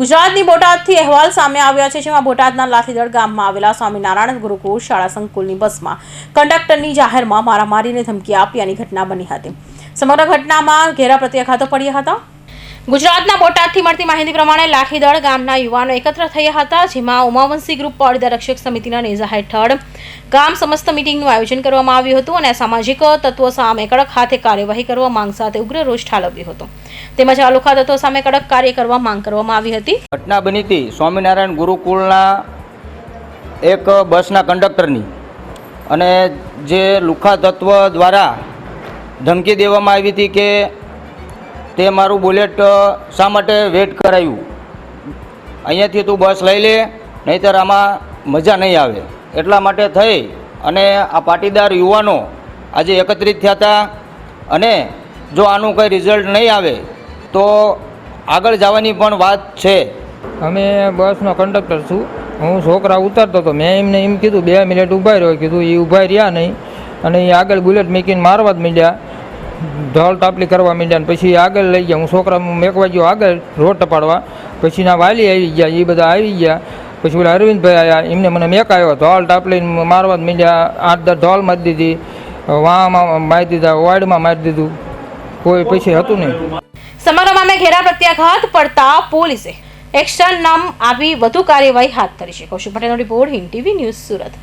ગુજરાતની બોટાદથી અહેવાલ સામે આવ્યા છે, જેમાં બોટાદના લાઠીદળ ગામમાં આવેલા સ્વામિનારાયણ ગુરુકુળ શાળા સંકુલની બસમાં કંડક્ટરની જાહેરમાં મારામારીને ધમકી આપ્યાની ઘટના બની હતી. સમગ્ર ઘટનામાં ઘેરા પ્રત્યાઘાતો પડ્યા હતા. ગુજરાતના બોટાદથી મળતી માહિતી પ્રમાણે લાઠીદળ ગામના યુવાનો એકત્ર થયા હતા, જેમાં ઉમાવંશી ગ્રુપ પોળીદા રક્ષક સમિતિના નેજા હેઠળ ગામ સમસ્ત મિટિંગનું આયોજન કરવામાં આવ્યું હતું અને સામાજિક તત્વો સામે કડક હાથે કાર્યવાહી કરવા માંગ સાથે ઉગ્ર રોષ ઠાલવ્યો હતો. તેમજ આ લુખા તત્વો સામે કડક કાર્ય કરવા માંગ કરવામાં આવી હતી. ઘટના બની હતી સ્વામિનારાયણ ગુરુકુળના એક બસના કંડક્ટરની અને જે લુખા તત્વ દ્વારા ધમકી દેવામાં આવી હતી કે તે મારું બુલેટ શા માટે વેટ કરાયું? અહીંયાથી તું બસ લઈ લે, નહીંતર આમાં મજા નહીં આવે. એટલા માટે થઈ અને આ પાટીદાર યુવાનો આજે એકત્રિત થયા હતા અને જો આનું કંઈ રિઝલ્ટ નહીં આવે, તો આગળ જવાની પણ વાત છે. અમે બસનો કંડક્ટર છું. હું છોકરા ઉતારતો હતો. મેં એમને એમ કીધું, બે મિનિટ ઊભા રહ્યો. કીધું એ ઊભા રહ્યા નહીં. અને એ આગળ બુલેટ મેકીને મારવા જ માંડ્યા. ઢોલ ટાપલી કરવા માંડ્યા પછી આગળ લઈ ગયા. હું છોકરા મેકવા ગયો આગળ રોડ ટપાડવા પછી ના વાલી આવી ગયા એ બધા આવી ગયા. પછી પેલા અરવિંદભાઈ આવ્યા એમને મને મેકાયો ઢોલ તાપલી મારવા જ માંડ્યા. આઠ દસ ઢોલ મારી દીધી, વાહમાં મારી દીધા, વાડમાં મારી દીધું. કોઈ પછી હતું નહીં. સમારોહમાં મેં ઘેરા પ્રત્યાઘાત પડતા પોલીસે એક્શન નામ આવી વધુ કાર્યવાહી હાથ ધરી છે. કૌશિક પટેલનો report Hind TV news Surat.